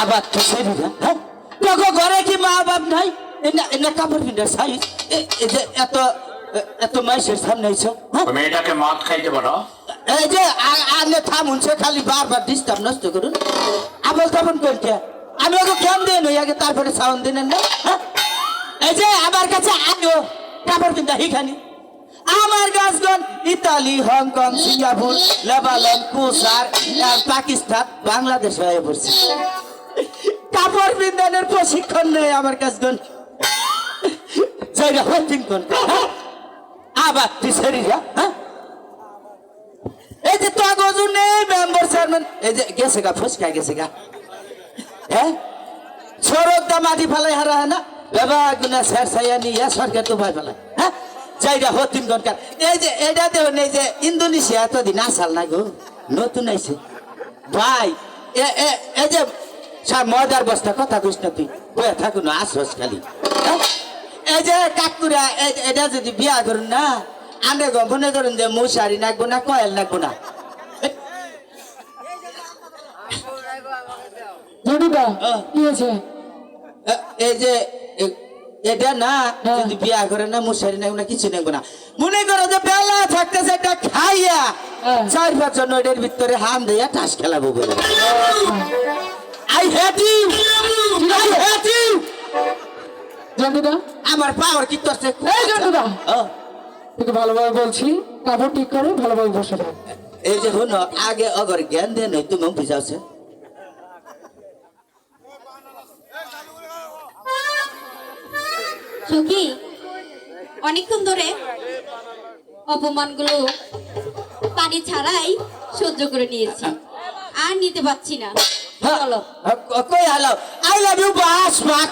আবার তো শরীরা হ্যাঁ? তোকে ঘরে কি মা বাপ নাই এনে কাপড় পিন্ধে সাইজ এত এত মাইসের সামনে আইছো হ্যাঁ? মেয়েটাকে মদ খাইতে পারো এই যে আনে থামুন সে খালি বারবার ডিস্টার্ব নষ্ট করুন। আবল তাবন করতে আমি ওকে কেন দেন ওই আগে তারপরে সাউন্ড দিলেন না হ্যাঁ? এই যে আমার কাছে আয়ো কাপড় পিন্ধা হিখানি। আমার গাছগণ Italy Hong Kong Singapore Lebanon কুসার Pakistan Bangladesh হয়ে পড়ছে। কাপড় বিন্দানের প্রশিক্ষণ নেই আমার হোল্ডিং করতে হ্যাঁ? এই যে তো গজু নেই মেম্বার চেয়ারম্যান, এই যে গেছে গা, ফসকা গেছে গা। হ্যাঁ? হারা বাবা, গুনা স্যার সাইয়া নিয়ে সরকার তো ভাই ফেলাই হ্যাঁ? যাইরা হতিন এই যে এটা দেখুন এই যে ইন্দোনেশিয়া এতদিন আসাল না গো। নতুন আইছে। ভাই, এ এ, এই যে স্যার ময়দার বস্তা কথা কইস না তুই। বয়ে থাকুন আসস খালি। হ্যাঁ? এই যে কাকুরা এটা যদি বিয়া করুন না আনে গো মনে করুন যে মশারি নাকবো না কয়েল নাকবো না। এই যে এটা না হ্যাঁ। যদি বিয়া করে না মশারি নেব না কিছু নেব না। মনে করো যে বেলা থাকতেছে এটা খাইয়া হ্যাঁ। চার পাঁচ জন এটার ভিতরে হাম দিয়া টাস খেলাবো বলে। I hate you I hate you জন্টুদা আমার পাওয়ার কি করছে এই জন্টুদা তোকে ভালোভাবে বলছি কাপড় ঠিক করে ভালোভাবে বসে থাক। এই যে শুনো আগে অগর জ্ঞান দেন তুমি বুঝাওছে সখী অনেকক্ষণ ধরে অপমানগুলো পানি ছাড়াই সহ্য করে নিয়েছি। আর নিতে পারছি না। কই হ্যালো? আই লাভ ইউ বাস বাট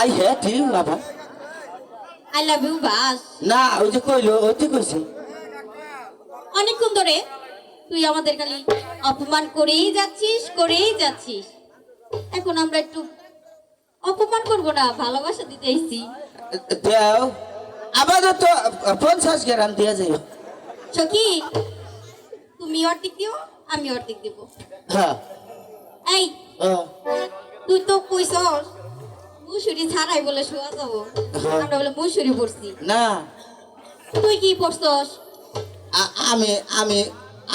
আই হেট ইউ বাবা। আই লাভ ইউ বাস। না ওই যে কইলো ওই তো কইছে। অনেকক্ষণ ধরে তুই আমাদের খালি অপমান করেই যাচ্ছিস করেই যাচ্ছিস। এখন আমরা একটু অপমান করব না ভালোবাসা দিতে এসেছি। দেও। আপাতত পঞ্চাশ গ্রাম দিয়ে যাই সখী তুমি অর্ধেক দিও। আমি অর্ধেক দেব। হ্যাঁ। এই হ্যাঁ। তুই তো কইছস মুসুরি ছাড়াই বলে শোয়া যাব। আমরা বলে মুসুরি পড়ছি। না। তুই কি পড়ছস? আমি আমি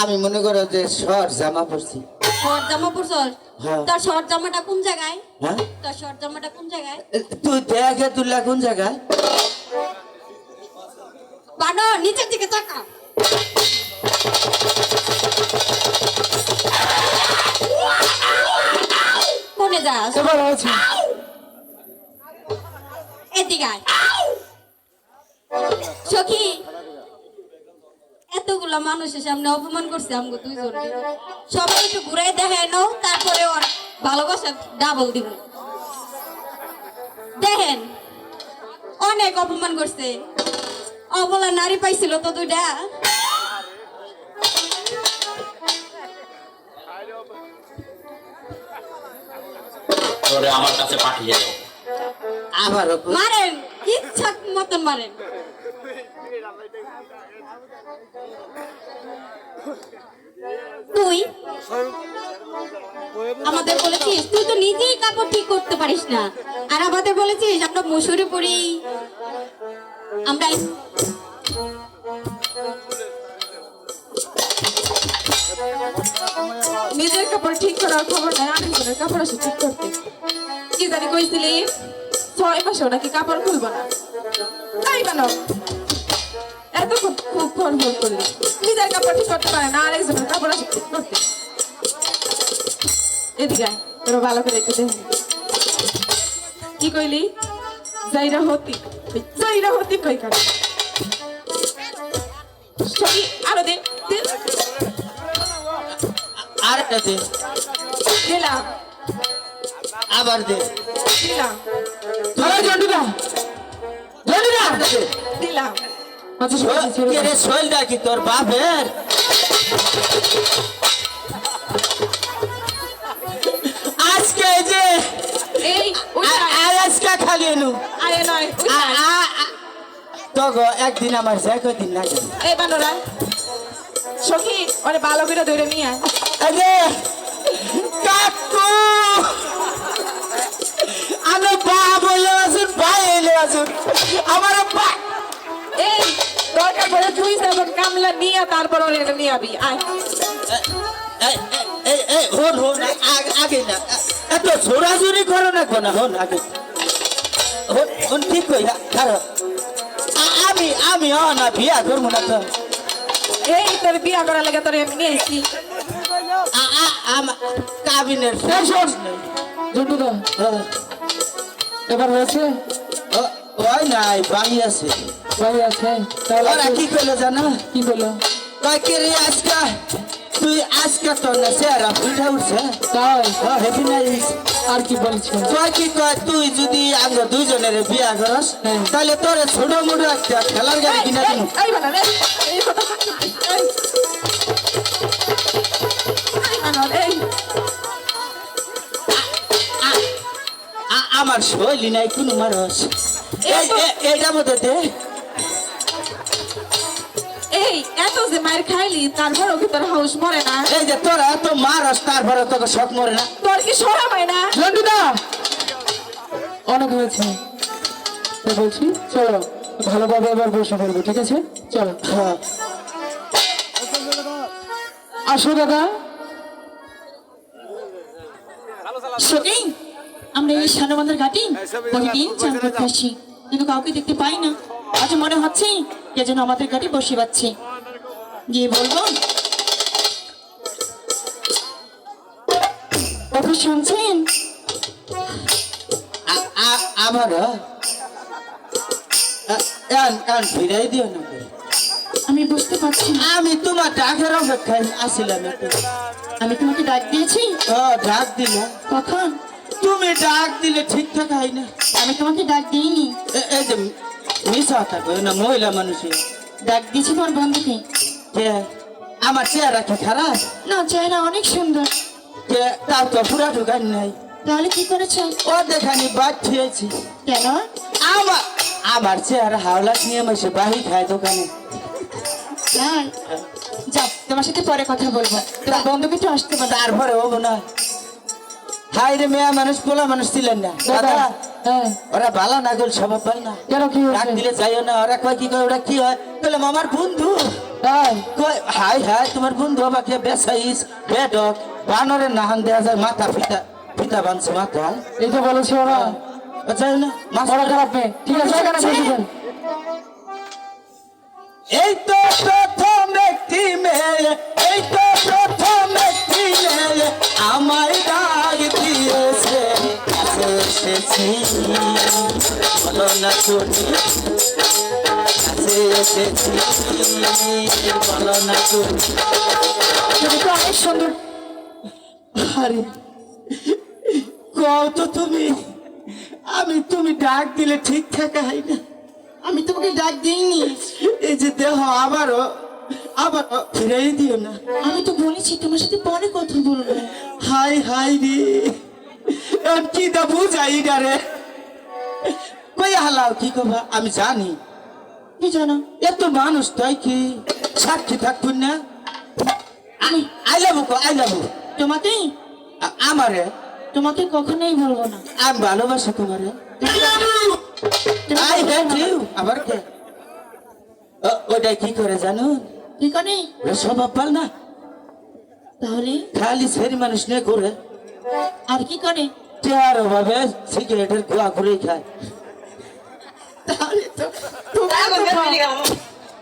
আমি মনে করো যে শর্ট জামা পরছি শর্ট জামা পড়ছস? হ্যাঁ। তোর শর্ট জামাটা কোন জায়গায়? হ্যাঁ। তোর শর্ট জামাটা কোন জায়গায়? তুই দেখে তুললা কোন জায়গায়? বানো নিচের দিকে তাকা। যাস এবার আছে এদিকে সখী এতগুলা মানুষের সামনে অপমান করছে আমগো দুইজন। সবাই একটু ঘুরাই দেখায় নাও তারপরে ওর ভালোবাসা ডাবল দিব। দেখেন অনেক অপমান করছে। অবলা নারী পাইছিল তো দুইটা। তোরে আমার কাছে পাঠিয়ে দাও। আবারও মারেন ইচ্ছা মতন মারেন। তুই? আমাদের বলেছিস তুই তো নিজেই কাপড় ঠিক করতে পারিস না। আর আমাদের বলেছিস আমরা মশুরি পরি আমরা নিজের কাপড় ঠিক করার খবর নাই আরেকজনের কাপড় আসে ঠিক করতে। কি জানি কইছিলি, ছয় মাসে নাকি কাপড় খুলবো না। তাই কেন এত খুব ফোন ফোন করলি। নিজের কাপড় ঠিক করতে পারে না, আরেকজনের কাপড় আসে ঠিক করতে। এদিকে তোরা ভালো করে একটু দেখ কি কইলি? যাইরা হতি যাইরা হতি কই কার? সবই আরও দে দে। আর একটা দে। দিলাম। আবার দে। দিলাম। এই জন্টুদা জন্টুদা আরেকটা দে দিলাম। আচ্ছা ছেড়ে কে। রে শৈলটা কি তোর বাপের? আজকে এই যে এই আজকে খালি এলু আরে নয় তগো একদিন আমার যাই দিন না গেল এই বানরা সখী ওরে ভালো করে ধরে নিয়ে আয়। আরে কাকু। আমি বাপ হইলে আসুন ভাই হইলে আসুন আমার এই দরকার পড়ে তুই যেমন কামলা নিয়ে তারপর ওর এটা নিয়ে আবি। আয়। হন হন আগে না। এত জোরাজুরি করো না কোনা হন আগে। হন হন ঠিক কই খারো আমি আমি অ না বিয়া করব না তো। এই তোর বিয়া করার লাগে তোর এমনি কাবিনের এই শোন জন্টুদা হ্যাঁ। এবার হয়েছে ও- ওই নাই বাড়ি আছে ভাই আছে তাহলে ওরা কি করল জানো কি করল কয় কে রে আজকা তুই আজকা তো না চেহারা ফুটে উঠছে তাই হেপি নাইস আর কি বলছে কয় কি কয় তুই যদি আমরা দুইজনের বিয়া করস হ্যাঁ। তাহলে তোর ছোট মোটো একটা খেলার গাড়ি কিনা দিন এই বানর, এই, এই কথা আমার শৈলী নাই কোনো মানুষ। এই- এই- এইটা মধ্যে দে। এই এত যে মায়ের খাইলি তারপরও কি তোর হাউস মরে না? এই যে তোরা এত মারস তারপরে তোকে শখ মরে না। তোর কি সরাম হয় না? অনেক হয়েছে। বলছি চলো ভালোভাবে এবার বসে পড়ব ঠিক আছে? চলো হ্যাঁ। আসো দাদা। আমরা এই সানবান্ধার ঘাটি প্রতিদিন চান করতে আসি কিন্তু কাউকে দেখতে পাই না। আজ মনে হচ্ছে কে যেন আমাদের ঘাটে বসে পাচ্ছে গিয়ে বলব। শুনছেন? আ- আ- ফিরাই দিও না আমি বুঝতে পারছি না। আমি তোমার ডাকের অপেক্ষায় আসিলাম আমি তোমাকে ডাক দিয়েছি? ও ডাক দিলাম। কখন তুমি ডাক দিলে ঠিকঠাক হয় না। আমি তোমাকে ডাক দিইনি। এ- এই যে থাকো না মহিলা মানুষের ডাক দিয়েছি তোমার বন্ধুকে। কে? আমার চেহারা কি খারাপ? না চেহারা অনেক সুন্দর। কে? তার তো পুরা ঢুকান নাই। তাহলে কি করেছ? ও দেখানি বাদ খেয়েছি। কেন? আমার আমার চেহারা হাওলা নিয়ে মাসে বাহি খায় দোকানে। তাই? যাও তোমার সাথে পরে কথা বলব। তোমার বন্ধুকে একটু আসতে পারো তারপরে হব না হাই রে মেয়া মানুষ পোলা মানুষ ছিলেন না। দাদা হ্যাঁ। ওরা ভালো না গেল স্বভাব পাই না। কেন কি ডাক দিলে যাইও না ওরা কয় কি কয় ওরা কি হয়? বললাম আমার বন্ধু। কয় হাই হাই তোমার বন্ধু আমাকে বেসাইস বেডক বানরের নাহান দেয়া যায় মাথা ফিতা ফিতা বানছে মাথা। এই তো বলেছে ওরা। যাই না মাছ ওরা খারাপ মেয়ে। ঠিক আছে এখানে বসে এই তো প্রথম ব্যক্তি মেয়ে এই তো প্রথম এসেছি বলো না তুমি কাছে এসেছি বলো না তুমি তুমি তো অনেক সুন্দর আরে কও তুমি আমি তুমি ডাক দিলে ঠিক থাকা হয় না? আমি তোমাকে ডাক দিইনি। এই যে দেহ আবারও আবারও ফিরাই দিও না। আমি তো বলেছি তোমার সাথে পরে কথা বলব। হাই হাই রে। কি দা বুঝাই রে? কই হালাও কি কবা? আমি জানি। কি জানো? এত মানুষ তাই কি সাক্ষী থাকবেন না? আমি আই লাভ আই লাভ তোমাকে? আমারে? তোমাকে কখনোই বলব না। আমি ভালোবাসি তোমারে। তুমি আই হেট ইউ! আবার কে? ও- ওটা কি করে জানো? কি করে? ওরা স্বভাব পাল না। তাহলে? খালি সেরি মানুষ নিয়ে ঘুরে। আর কি করে? চেয়ার ভাবে সিগারেটের কুয়া করে খায়।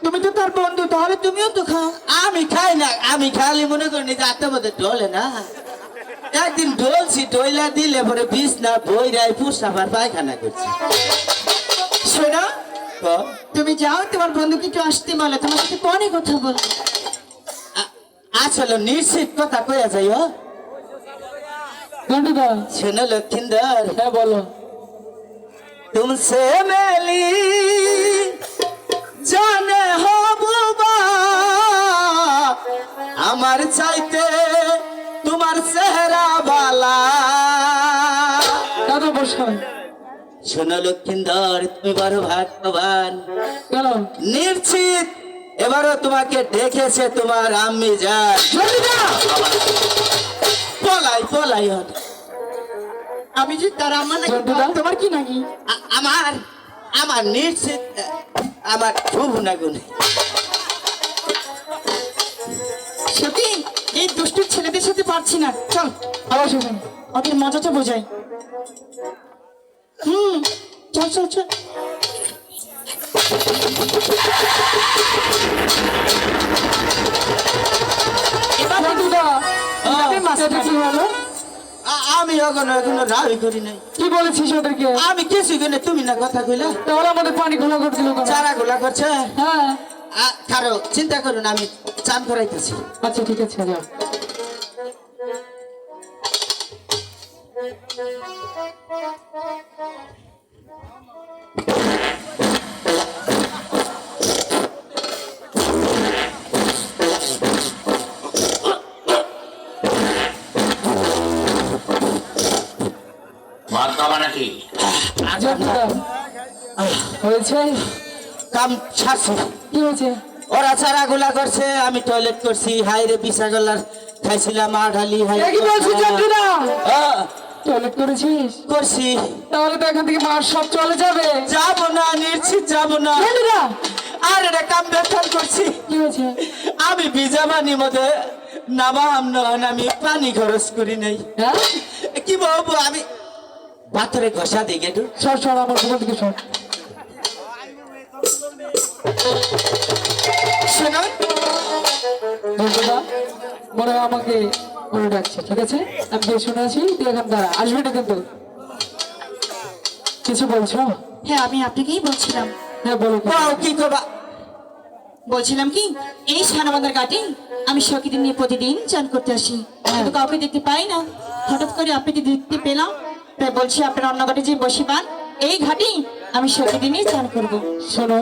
তুমি তো তার বন্ধু তাহলে তুমিও তো খাও। আমি খাই না আমি খালি মনে করি যে আত্মবোধে ডলে না। একদিন ডলছি ডইলা দিলে পরে বিষ না বই রায় পুষ আবার পায়খানা করছি। শোনো তুমি যাও তোমার বন্ধুকে একটু আসতে বলো তোমার সাথে পরে কথা বল আসলে নিশ্চিত কথা কয়া যাই মেলি জানে আমার চাইতে তোমার চেহারা বালা দাদা বসা শোনো লক্ষিন্দর তুমি বড় ভাগ্যবান। নিশ্চিত এবারও তোমাকে দেখেছে তোমার আমি যা পলাই পলাই আমি যে তার জন্টুদা? তোমার কি নাকি? আমার আমার নিশ্চিত আমার খুব নাগুন। সত্যি? এই দুষ্টুর ছেলেদের সাথে পারছি না। চল আবার শুনুন ওদের মজাটা বোঝাই। হুম চল চল চল। এবার জন্টুদা আমি এখনও এখনও রাবি করি নাই। কি বলেছিস ওদেরকে? আমি কিছু কিনে তুমি না কথা কইলা। তাহলে আমাদের পানি খোলা করে দিল কেন? চারা গোলা করছে। হ্যাঁ। কারও চিন্তা করুন আমি চান করাইতেছি। আচ্ছা ঠিক আছে যাও। মদ হয়েছে? কাম ছাড়ছি। কি হয়েছে? ওরা চারা গোলা করছে আমি টয়লেট করছি। হাইরে বিশা গলার খাইছিলাম আড়ালি হাই কি বলছিস টয়লেট করেছিস? করছি। তাহলে তো এখান থেকে মার সব চলে যাবে। যাব না নিশ্চিত যাব না। আর এটা কাম করছি। কি হয়েছে? আমি নামাম নন আমি পানি খরচ করি নাই। হ্যাঁ? কি বলব আমি পাথরে ঘষা দিই একটু সর সর আমার কোথা থেকে সর। শুনুন মনে হয় আমাকে মনে ডাকছে ঠিক আছে? আমি শুনে আছি তুই এখান দাঁড়া আসবি না কিন্তু। কিছু বলছো? হ্যাঁ আমি আপনাকেই বলছিলাম। হ্যাঁ বলো কি করবা বলছিলাম কি এই সানাবান্ধার ঘাটে আমি সখীদের নিয়ে প্রতিদিন চান করতে আসি। কিন্তু কাউকে দেখতে পাই না। হঠাৎ করে আপনাকে দেখতে পেলাম। তাই বলছি আপনার অন্য ঘাটে যে বসি বসিবান এই ঘাটে আমি সখীদের নিয়ে চান করব। শোনো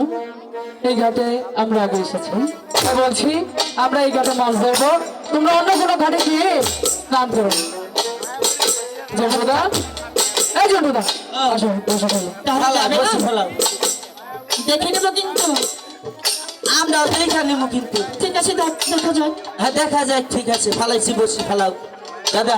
এই ঘাটে আমরা আগে এসেছি। তাই বলছি আমরা এই ঘাটে মাছ ধরবো। তোমরা অন্য কোনো ঘাটে গিয়ে স্নান করো। জন্টুদা এই জন্টুদা আসো বসে ফেলো। দেখে নেব কিন্তু। আমরাও দেখা নেব কিন্তু। ঠিক আছে দেখ- দেখা যায় হ্যাঁ দেখা যায় ঠিক আছে। ফালাইছি বসি ফালাও। দাদা